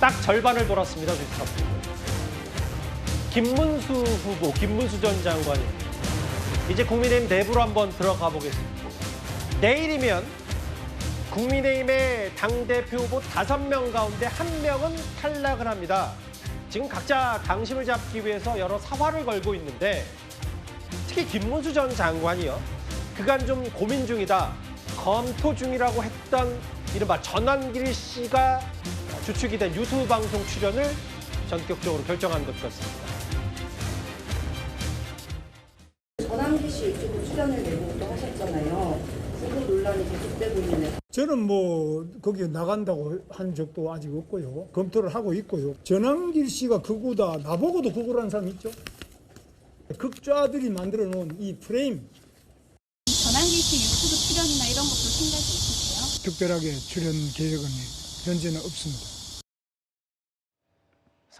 딱 절반을 돌았습니다. 뉴스탑. 김문수 후보, 김문수 전 장관이 이제 국민의힘 내부로 한번 들어가 보겠습니다. 내일이면 국민의힘의 당대표 후보 다섯 명 가운데 한 명은 탈락을 합니다. 지금 각자 당심을 잡기 위해서 여러 사활을 걸고 있는데 특히 김문수 전 장관이요. 그간 좀 고민 중이다. 검토 중이라고 했던 이른바 전환길 씨가 주축이 된 유튜브 방송 출연을 전격적으로 결정한 것 같습니다. 전환기 씨 유튜브 출연을 내고 하셨잖아요. 그거 논란이 계속되고 있는데 저는 뭐 거기 나간다고 한 적도 아직 없고요. 검토를 하고 있고요. 전환길 씨가 그거다 나보고도 그거라는 사람 있죠. 극좌들이 만들어 놓은 이 프레임 전환기 씨 유튜브 출연이나 이런 것도 생각이 있으세요? 특별하게 출연 계획은 현재는 없습니다.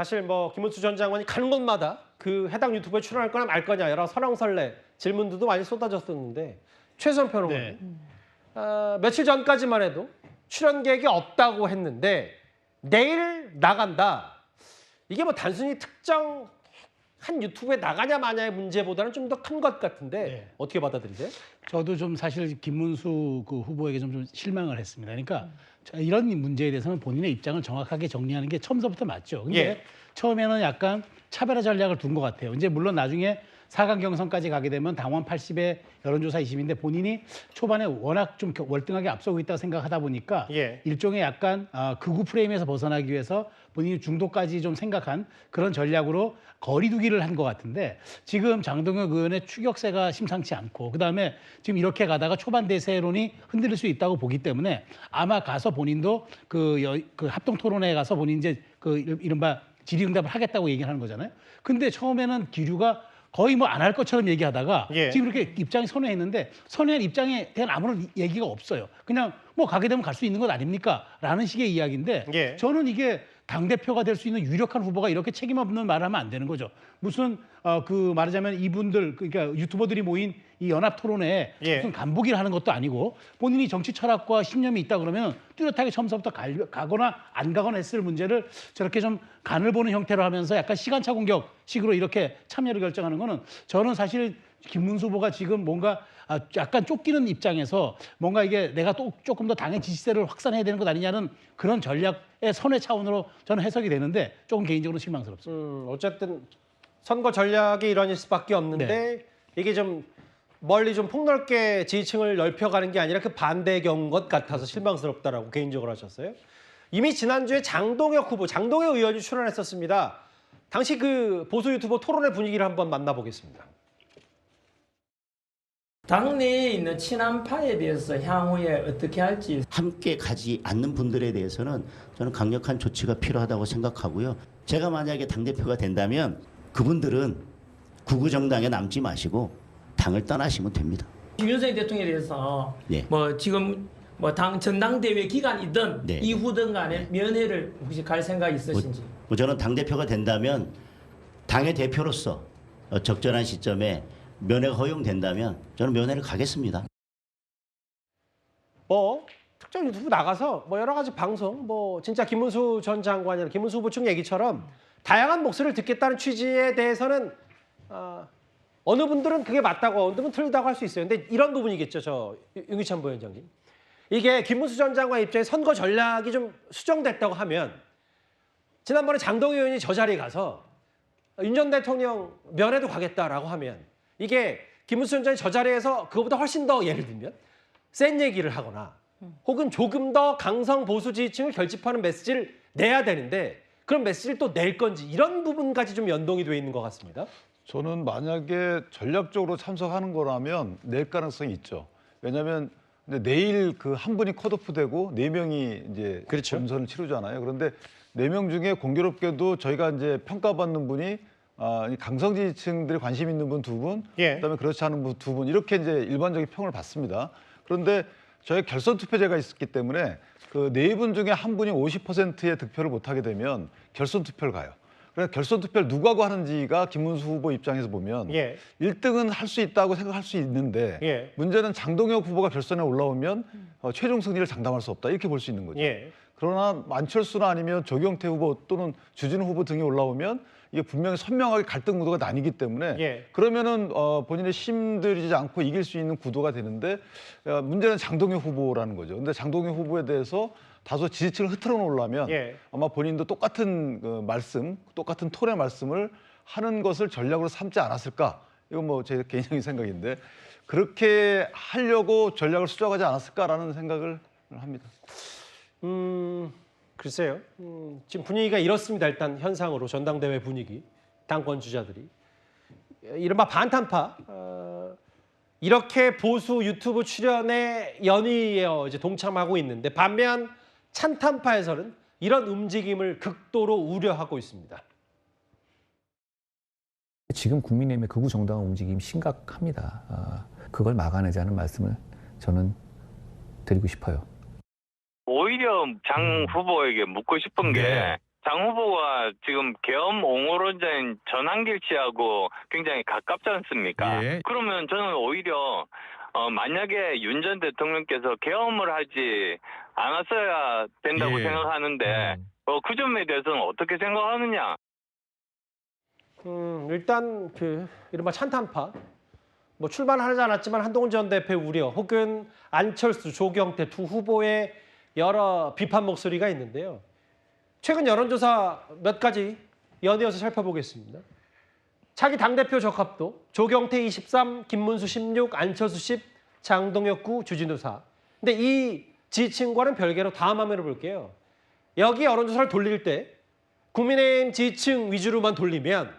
사실 뭐 김문수 전 장관이 가는 곳마다 그 해당 유튜브에 출연할 거냐 말 거냐 여러 설왕설래 질문들도 많이 쏟아졌었는데 최선 평론가 네. 어, 며칠 전까지만 해도 출연 계획이 없다고 했는데 내일 나간다. 이게 뭐 단순히 특정 한 유튜브에 나가냐 마냐의 문제보다는 좀 더 큰 것 같은데 네. 어떻게 받아들이세요? 저도 좀 사실 김문수 그 후보에게 좀, 좀 실망을 했습니다. 그러니까 자, 이런 문제에 대해서는 본인의 입장을 정확하게 정리하는 게 처음부터 맞죠. 근데 예. 처음에는 약간 차별화 전략을 둔 것 같아요. 이제 물론 나중에 사강 경선까지 가게 되면 당원 80의 여론조사 20인데 본인이 초반에 워낙 좀 월등하게 앞서고 있다고 생각하다 보니까 예. 일종의 약간 아, 극우 프레임에서 벗어나기 위해서 본인이 중도까지 좀 생각한 그런 전략으로 거리두기를 한 것 같은데 지금 장동혁 의원의 추격세가 심상치 않고 그다음에 지금 이렇게 가다가 초반 대세론이 흔들릴 수 있다고 보기 때문에 아마 가서 본인도 그, 여- 그 합동 토론회에 가서 본인 이제 그 이른- 이른바 질의응답을 하겠다고 얘기를 하는 거잖아요. 근데 처음에는 기류가 거의 뭐 안 할 것처럼 얘기하다가 예. 지금 이렇게 입장이 선회했는데 선회한 입장에 대한 아무런 얘기가 없어요. 그냥 뭐 가게 되면 갈 수 있는 것 아닙니까? 라는 식의 이야기인데 예. 저는 이게 당 대표가 될 수 있는 유력한 후보가 이렇게 책임 없는 말을 하면 안 되는 거죠. 무슨 어, 그 말하자면 이분들 그러니까 유튜버들이 모인 이 연합 토론회에 예. 무슨 간보기를 하는 것도 아니고 본인이 정치 철학과 신념이 있다 그러면 뚜렷하게 처음부터 갈- 가거나 안 가거나 했을 문제를 저렇게 좀 간을 보는 형태로 하면서 약간 시간차 공격식으로 이렇게 참여를 결정하는 거는 저는 사실 김문수 후보가 지금 뭔가 아, 약간 쫓기는 입장에서 뭔가 이게 내가 또 조금 더 당의 지지세를 확산해야 되는 것 아니냐는 그런 전략의 선회 차원으로 저는 해석이 되는데 조금 개인적으로 실망스럽습니다. 음, 어쨌든 선거 전략이 이러일 수밖에 없는데 이게 좀 멀리 좀 폭넓게 지지층을 넓혀가는 게 아니라 그 반대의 경우인 것 같아서 실망스럽다라고 개인적으로 하셨어요. 이미 지난주에 장동혁 후보, 장동혁 의원이 출연했었습니다. 당시 그 보수 유튜버 토론회 분위기를 한번 만나보겠습니다. 당내에 있는 친한파에 대해서 향후에 어떻게 할지 함께 가지 않는 분들에 대해서는 저는 강력한 조치가 필요하다고 생각하고요. 제가 만약에 당대표가 된다면 그분들은 구구정당에 남지 마시고 당을 떠나시면 됩니다. 김윤석 대통령에 대해서 예. 뭐 지금 뭐 당 전당대회 기간이든 네. 이후든 간에 면회를 혹시 갈 생각 있으신지 뭐 저는 당 대표가 된다면 당의 대표로서 어, 적절한 시점에 면회가 허용된다면 저는 면회를 가겠습니다. 뭐 특정 유튜브 나가서 뭐 여러 가지 방송 뭐 진짜 김문수 전 장관이나 김문수 후보 측 얘기처럼 다양한 목소리를 듣겠다는 취지에 대해서는 어, 어느 분들은 그게 맞다고 어느 분은 틀리다고 할 수 있어요. 근데 이런 부분이겠죠, 저 윤기찬 부위원장님. 이게 김문수 전 장관 입장에 선거 전략이 좀 수정됐다고 하면 지난번에 장동 의원이 저 자리에 가서 윤 전 대통령 면회도 가겠다라고 하면 이게 김문수 전 장관이 저 자리에서 그거보다 훨씬 더 예를 들면 센 얘기를 하거나 혹은 조금 더 강성 보수 지지층을 결집하는 메시지를 내야 되는데 그런 메시지를 또 낼 건지 이런 부분까지 좀 연동이 돼 있는 것 같습니다. 저는 만약에 전략적으로 참석하는 거라면 낼 가능성이 있죠. 왜냐하면 내일 그 한 분이 컷오프되고 네 명이 이제 그렇죠. 점선을 치르잖아요. 그런데 네 명 중에 공교롭게도 저희가 이제 평가받는 분이 아, 이 강성 지지층들이 관심 있는 분 두 분, 예. 그다음에 그렇지 않은 분 두 분 이렇게 이제 일반적인 평을 받습니다. 그런데 저희 결선 투표제가 있었기 때문에 그 네 분 중에 한 분이 50%의 득표를 못 하게 되면 결선 투표를 가요. 그래서 결선 투표를 누구하고 하는지가 김문수 후보 입장에서 보면 예. 1등은 할 수 있다고 생각할 수 있는데 예. 문제는 장동혁 후보가 결선에 올라오면 어, 최종 승리를 장담할 수 없다 이렇게 볼 수 있는 거죠. 예. 그러나 안철수나 아니면 조경태 후보 또는 주진우 후보 등이 올라오면 이게 분명히 선명하게 갈등 구도가 나뉘기 때문에 예. 그러면은 어, 본인의 힘들이지 않고 이길 수 있는 구도가 되는데 어, 문제는 장동혁 후보라는 거죠. 근데 장동혁 후보에 대해서 다소 지지층을 흐트러 놓으려면 예. 아마 본인도 똑같은 그 말씀, 똑같은 톤의 말씀을 하는 것을 전략으로 삼지 않았을까? 이건 뭐 제 개인적인 생각인데 그렇게 하려고 전략을 수정하지 않았을까라는 생각을 합니다. 음, 글쎄요. 음, 지금 분위기가 이렇습니다. 일단 현상으로 전당대회 분위기, 당권 주자들이 이른바 반탄파 어, 이렇게 보수 유튜브 출연에 연이어 이제 동참하고 있는데 반면 찬탄파에서는 이런 움직임을 극도로 우려하고 있습니다. 지금 국민의힘의 극우 정당 움직임이 심각합니다. 아, 그걸 막아내자는 말씀을 저는 드리고 싶어요. 오히려 장 후보에게 묻고 싶은 게장 후보가 지금 계엄 옹호론자인 전한길 씨하고 굉장히 가깝지 않습니까? 예. 그러면 저는 오히려 어, 만약에 윤 전 대통령께서 계엄을 하지 않았어야 된다고 예. 생각하는데 어, 그 점에 대해서는 어떻게 생각하느냐? 음, 일단 그 이른바 찬탄파 뭐 출마하지 않았지만 한동훈 전 대표 우려 혹은 안철수, 조경태 두 후보의 여러 비판 목소리가 있는데요. 최근 여론조사 몇 가지 연이어서 살펴보겠습니다. 차기 당대표 적합도 조경태 23, 김문수 16, 안철수 10, 장동혁 9, 주진우 4. 근데 이 지지층과는 별개로 다음 화면을 볼게요. 여기 여론조사를 돌릴 때 국민의힘 지지층 위주로만 돌리면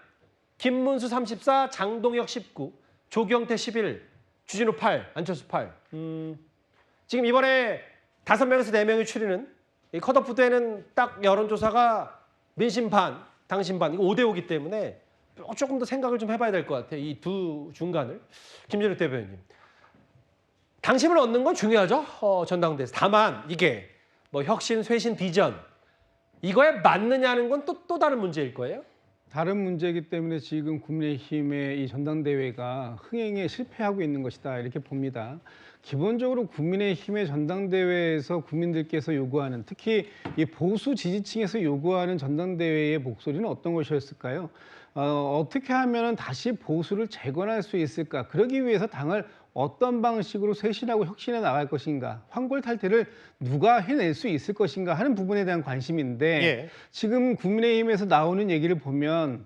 김문수 34, 장동혁 19, 조경태 11, 주진우 8, 안철수 8. 음, 지금 이번에 다섯 명에서 네 명이 추리는 이 컷오프 때는 딱 여론조사가 민심 반, 당신 반 이거 5대 5기 때문에 조금 더 생각을 좀 해봐야 될 것 같아요. 이두 중간을 김준욱 대변인. 당심을 얻는 건 중요하죠. 어, 전당대에서. 다만 이게 뭐 혁신, 쇄신, 비전 이거에 맞느냐는 건 또 또 다른 문제일 거예요. 다른 문제이기 때문에 지금 국민의힘의 이 전당대회가 흥행에 실패하고 있는 것이다 이렇게 봅니다. 기본적으로 국민의힘의 전당대회에서 국민들께서 요구하는 특히 이 보수 지지층에서 요구하는 전당대회의 목소리는 어떤 것이었을까요? 어, 어떻게 하면 다시 보수를 재건할 수 있을까? 그러기 위해서 당을 어떤 방식으로 쇄신하고 혁신해 나갈 것인가? 환골탈태를 누가 해낼 수 있을 것인가 하는 부분에 대한 관심인데 예. 지금 국민의힘에서 나오는 얘기를 보면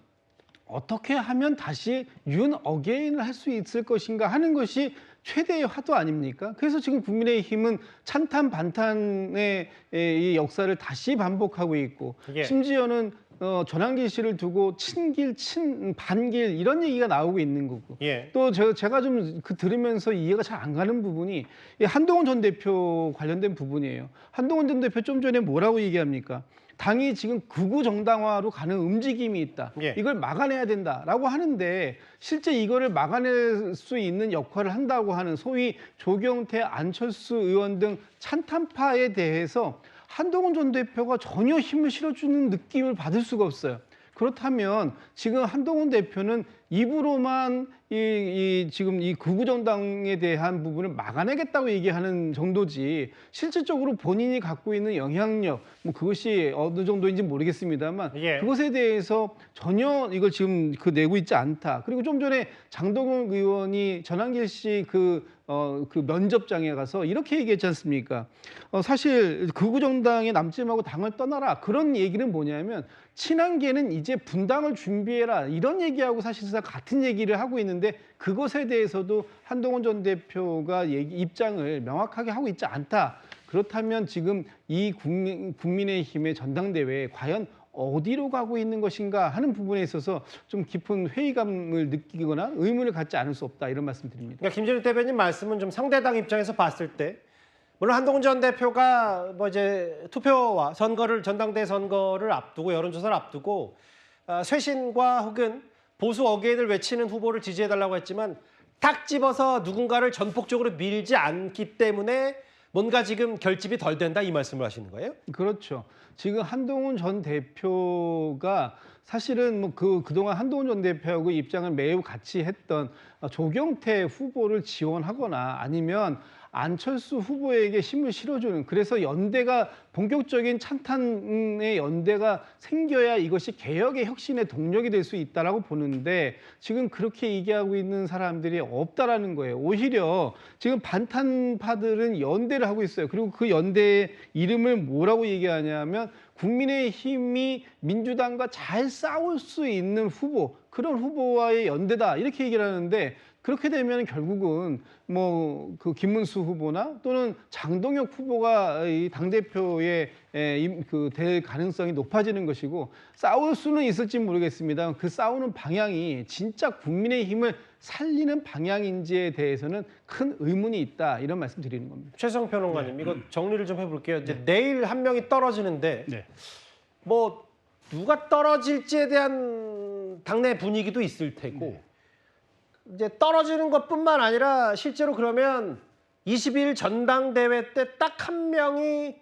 어떻게 하면 다시 윤 어게인을 할 수 있을 것인가 하는 것이 최대의 화두 아닙니까? 그래서 지금 국민의힘은 찬탄 반탄의 이 역사를 다시 반복하고 있고 예. 심지어는 어, 전환길 씨를 두고 친길, 친 반길 이런 얘기가 나오고 있는 거고 예. 또 저, 제가 좀 그 들으면서 이해가 잘 안 가는 부분이 이 한동훈 전 대표 관련된 부분이에요. 한동훈 전 대표 좀 전에 뭐라고 얘기합니까? 당이 지금 극우 정당화로 가는 움직임이 있다. 예. 이걸 막아내야 된다라고 하는데 실제 이거를 막아낼 수 있는 역할을 한다고 하는 소위 조경태, 안철수 의원 등 찬탄파에 대해서 한동훈 전 대표가 전혀 힘을 실어주는 느낌을 받을 수가 없어요. 그렇다면 지금 한동훈 대표는 입으로만 이, 이 지금 이 극우 정당에 대한 부분을 막아내겠다고 얘기하는 정도지 실질적으로 본인이 갖고 있는 영향력 뭐 그것이 어느 정도인지 모르겠습니다만 예. 그것에 대해서 전혀 이걸 지금 그 내고 있지 않다. 그리고 좀 전에 장동훈 의원이 전한길 씨그 어, 그 면접장에 가서 이렇게 얘기했지 않습니까? 어, 사실 극우 정당에 남짓하고 당을 떠나라 그런 얘기는 뭐냐면 친한계는 이제 분당을 준비해라 이런 얘기하고 사실상 같은 얘기를 하고 있는데 그것에 대해서도 한동훈 전 대표가 얘기, 입장을 명확하게 하고 있지 않다. 그렇다면 지금 이 국민, 국민의힘의 전당대회에 과연 어디로 가고 있는 것인가 하는 부분에 있어서 좀 깊은 회의감을 느끼거나 의문을 갖지 않을 수 없다 이런 말씀드립니다. 그러니까 김진욱 대변인 말씀은 좀 상대당 입장에서 봤을 때 물론 한동훈 전 대표가 뭐 이제 투표와 선거를 전당대 선거를 앞두고 여론조사를 앞두고 아, 쇄신과 혹은 보수 어게인을 외치는 후보를 지지해달라고 했지만 딱 집어서 누군가를 전폭적으로 밀지 않기 때문에 뭔가 지금 결집이 덜 된다 이 말씀을 하시는 거예요? 그렇죠. 지금 한동훈 전 대표가 사실은 뭐 그 그동안 한동훈 전 대표하고 입장을 매우 같이 했던 조경태 후보를 지원하거나 아니면 안철수 후보에게 힘을 실어주는 그래서 연대가 본격적인 찬탄의 연대가 생겨야 이것이 개혁의 혁신의 동력이 될 수 있다라고 보는데 지금 그렇게 얘기하고 있는 사람들이 없다라는 거예요. 오히려 지금 반탄파들은 연대를 하고 있어요. 그리고 그 연대의 이름을 뭐라고 얘기하냐면 국민의힘이 민주당과 잘 싸울 수 있는 후보 그런 후보와의 연대다 이렇게 얘기를 하는데 그렇게 되면 결국은 뭐 그 김문수 후보나 또는 장동혁 후보가 이당 대표에 그될 가능성이 높아지는 것이고 싸울 수는 있을지 모르겠습니다. 그 싸우는 방향이 진짜 국민의힘을 살리는 방향인지에 대해서는 큰 의문이 있다 이런 말씀 드리는 겁니다. 최성 평론가님 이거 정리를 좀 해볼게요. 이제 내일 한 명이 떨어지는데 네. 뭐 누가 떨어질지에 대한 당내 분위기도 있을 테고 이제 떨어지는 것뿐만 아니라 실제로 그러면 22일 전당대회 때 딱 한 명이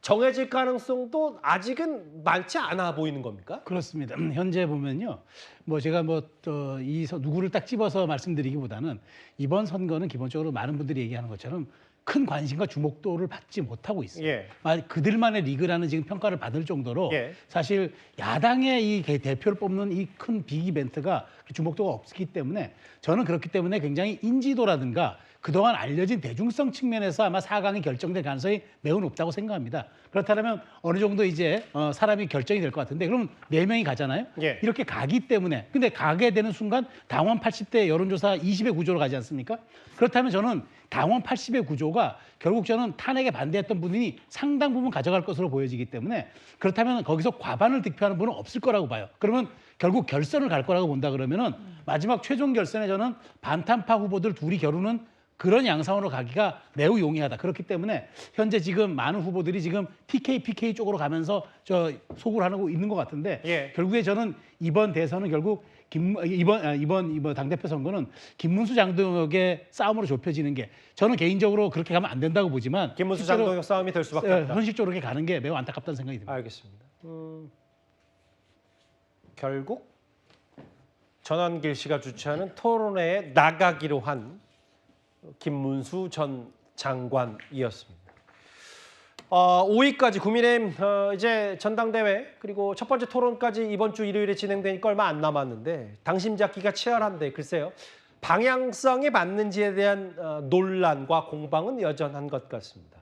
정해질 가능성도 아직은 많지 않아 보이는 겁니까? 그렇습니다. 현재 보면요, 뭐 제가 뭐이 누구를 딱 집어서 말씀드리기보다는 이번 선거는 기본적으로 많은 분들이 얘기하는 것처럼 큰 관심과 주목도를 받지 못하고 있어요. 예. 아, 그들만의 리그라는 지금 평가를 받을 정도로 예. 사실 야당의 이 개- 대표를 뽑는 이 큰 빅 이벤트가 주목도가 없기 때문에 저는 그렇기 때문에 굉장히 인지도라든가 그동안 알려진 대중성 측면에서 아마 4강이 결정될 가능성이 매우 높다고 생각합니다. 그렇다면 어느 정도 이제 어, 사람이 결정이 될 것 같은데 그럼 네 명이 가잖아요. 예. 이렇게 가기 때문에 근데 가게 되는 순간 당원 80대 여론조사 20의 구조로 가지 않습니까? 그렇다면 저는 당원 80의 구조가 결국 저는 탄핵에 반대했던 분이 상당 부분 가져갈 것으로 보여지기 때문에 그렇다면 거기서 과반을 득표하는 분은 없을 거라고 봐요. 그러면 결국 결선을 갈 거라고 본다 그러면은 마지막 최종 결선에 저는 반탄파 후보들 둘이 겨루는 그런 양상으로 가기가 매우 용이하다. 그렇기 때문에 현재 지금 많은 후보들이 지금 TK, PK 쪽으로 가면서 저 소구를 하고 있는 것 같은데 예. 결국에 저는 이번 대선은 결국 김, 이번 아, 이번 이번 당 대표 선거는 김문수 장동혁의 싸움으로 좁혀지는 게 저는 개인적으로 그렇게 가면 안 된다고 보지만 김문수 실제로, 장동혁 싸움이 될 수밖에 어, 없다. 현실적으로 그렇게 가는 게 매우 안타깝다는 생각이 듭니다. 알겠습니다. 음, 결국 전환길 씨가 주최하는 토론회에 나가기로 한 김문수 전 장관이었습니다. 어, 5위까지 국민의힘 어, 이제 전당대회 그리고 첫 번째 토론까지 이번 주 일요일에 진행되니까 얼마 안 남았는데 당심 잡기가 치열한데 글쎄요 방향성이 맞는지에 대한 어, 논란과 공방은 여전한 것 같습니다.